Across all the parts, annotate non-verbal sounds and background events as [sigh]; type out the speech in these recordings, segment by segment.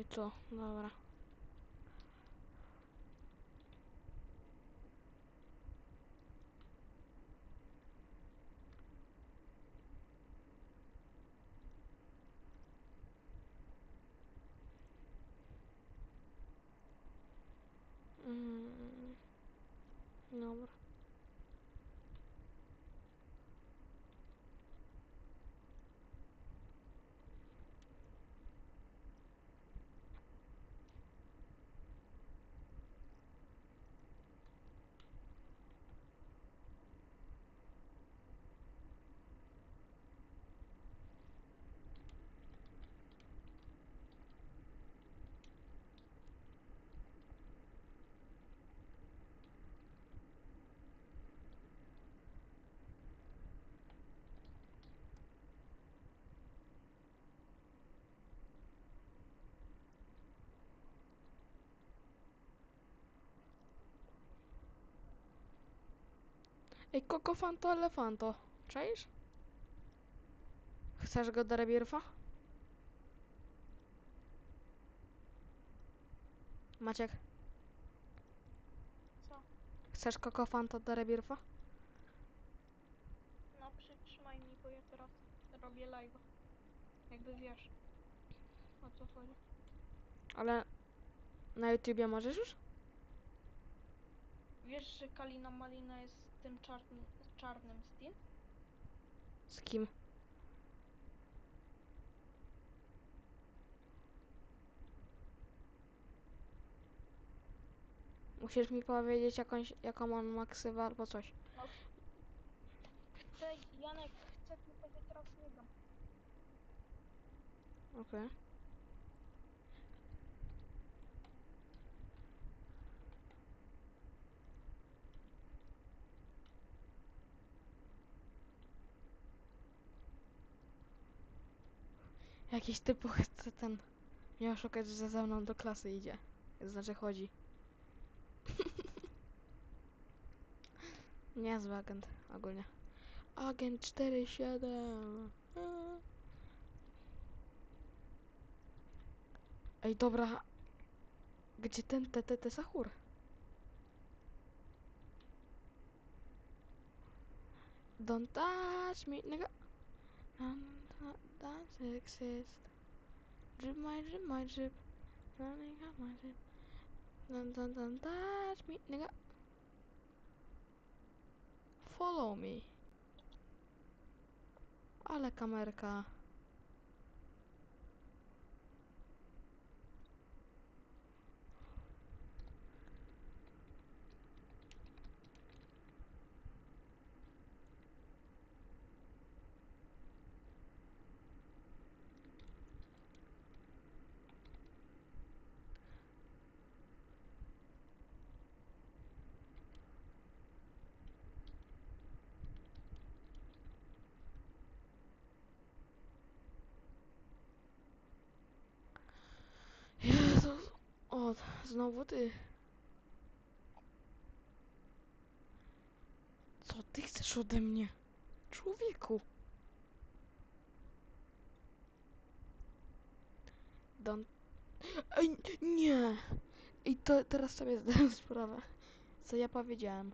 I co? Dobra. Mm. Dobra. Ej, kokofanto, elefanto. Czaisz? Chcesz go do rebirfa? Maciek, Co? chcesz kokofanto do rebirfa? No przytrzymaj mi, bo ja teraz robię live. Jakby wiesz. O co chodzi. Ale na YouTubie możesz już? Wiesz, że Kalina Malina jest tym czarnym, czarnym Steam? Z kim? Musisz mi powiedzieć jakąś, jaką on ma ksywę albo coś. Chcę, Janek, chcę tylko, że teraz nie gram. Okej. Jakiś typu chce ten mnie oszukać, że ze mną do klasy idzie. Znaczy chodzi. [laughs] Niezły agent ogólnie. Agent 47. Eee. Ej, dobra. Gdzie ten TTT Sahur? Don't touch me, nigga. Don't That's exist. Drip my drip my drip. Running up my drip. Dun dun dun that's me nigga. Follow me. I like America. Znowu ty. Co ty chcesz ode mnie? Człowieku. Don... Ej, nie! I to teraz sobie zdałem [laughs] sprawę, co ja powiedziałem.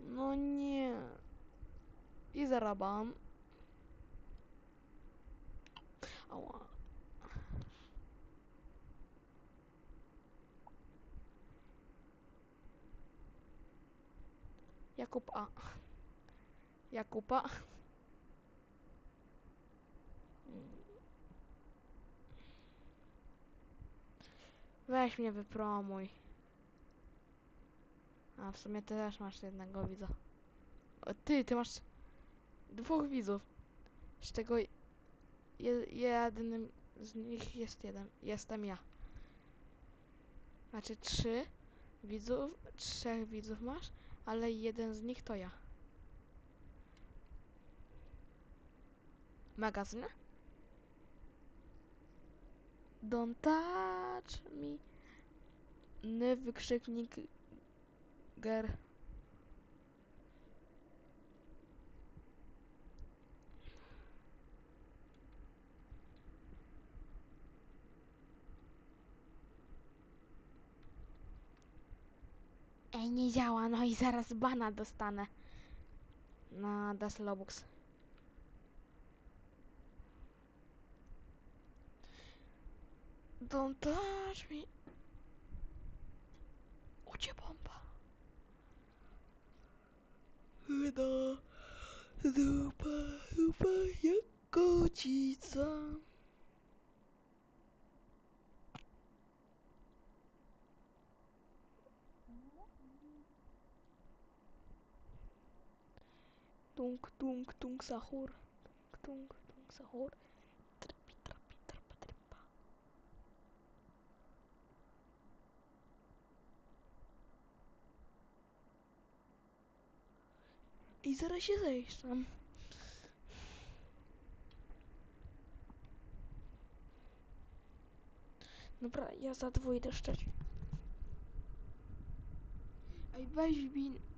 No nie. I zarabam. Ała. Jakub A. Jakuba. Weź mnie wypromuj. A w sumie ty też masz jednego widza. O, ty, ty masz dwóch widzów. Z tego je, jednym z nich jest jeden. Jestem ja. Znaczy trzy widzów, trzech widzów masz, ale jeden z nich to ja. Magazyn? Don't touch me. Ny wykrzyknik ger. Nie działa, no i zaraz bana dostanę. Na Das Lobux. Don't touch me. Ucie bomba. Wyda dupa, dupa jak kocica. Tung, tung, tung, sahur. Tung, tung, sahur. Trapi, trapi, trapa, trapa. I zaraz się zejszczam. Dobra, ja za dwój idę szczeć. Ej, weź wbij...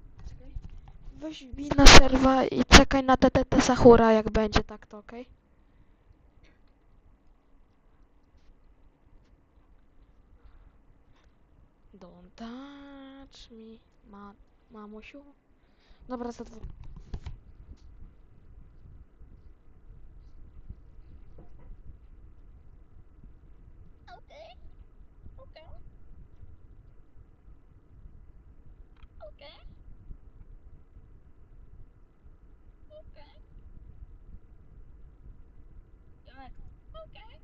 Weź wbij na serwa i czekaj na TTT Sahura, jak będzie tak, to okej? Don't touch me, ma mamusiu. Dobra, za dwóch. Okay. Okay. Okay. Okay. Janek. Okay.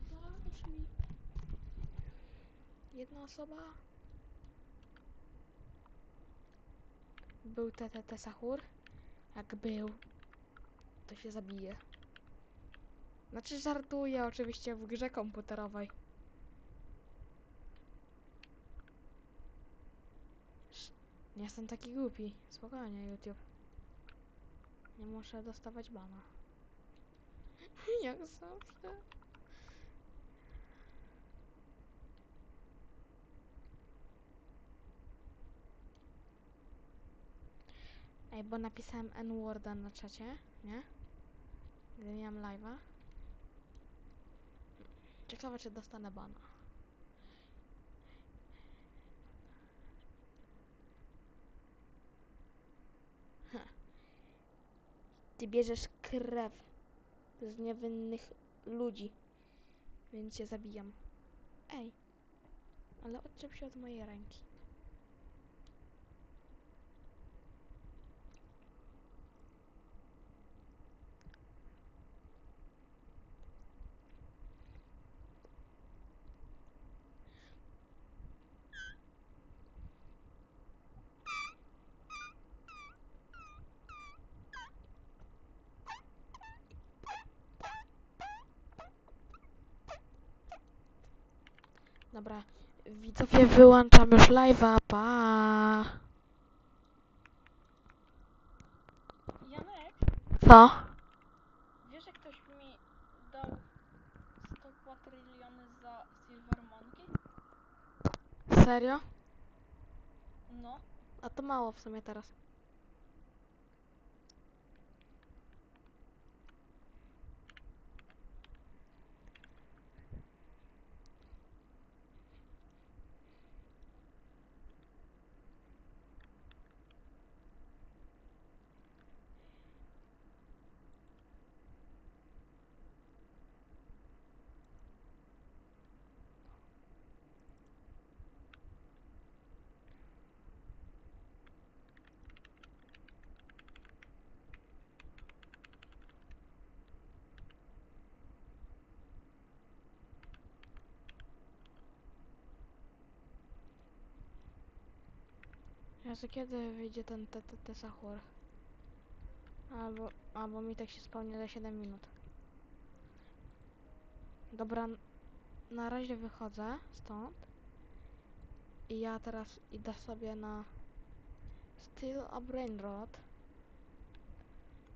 Don't Jedna osoba. Był TTT Sahur. Jak był, to się zabije. Znaczy żartuję oczywiście w grze komputerowej. Nie jestem taki głupi. Spokojnie YouTube. Nie muszę dostawać bana. [laughs] Jak zawsze. Ej, bo napisałem N-worda na czacie, nie? Gdy miałem live'a. Ciekawe, czy dostanę bana. Heh. Ty bierzesz krew z niewinnych ludzi, więc cię zabijam. Ej, ale odczep się od mojej ręki. Dobra, widzowie, wyłączam już live'a, pa. Janek, Co? wiesz jak ktoś mi dał 100 kwatryliony za Silver Monkey? Serio? No. A to mało w sumie teraz. Jezu, kiedy wyjdzie ten TTT Sahur? Albo, albo mi tak się spełni za 7 minut. Dobra, na razie wychodzę stąd. I ja teraz idę sobie na Still a Brainrot.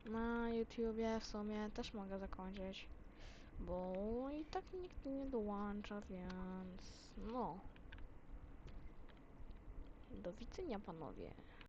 Na YouTubie w sumie też mogę zakończyć. Bo i tak nikt nie dołącza, więc no. Do widzenia panowie.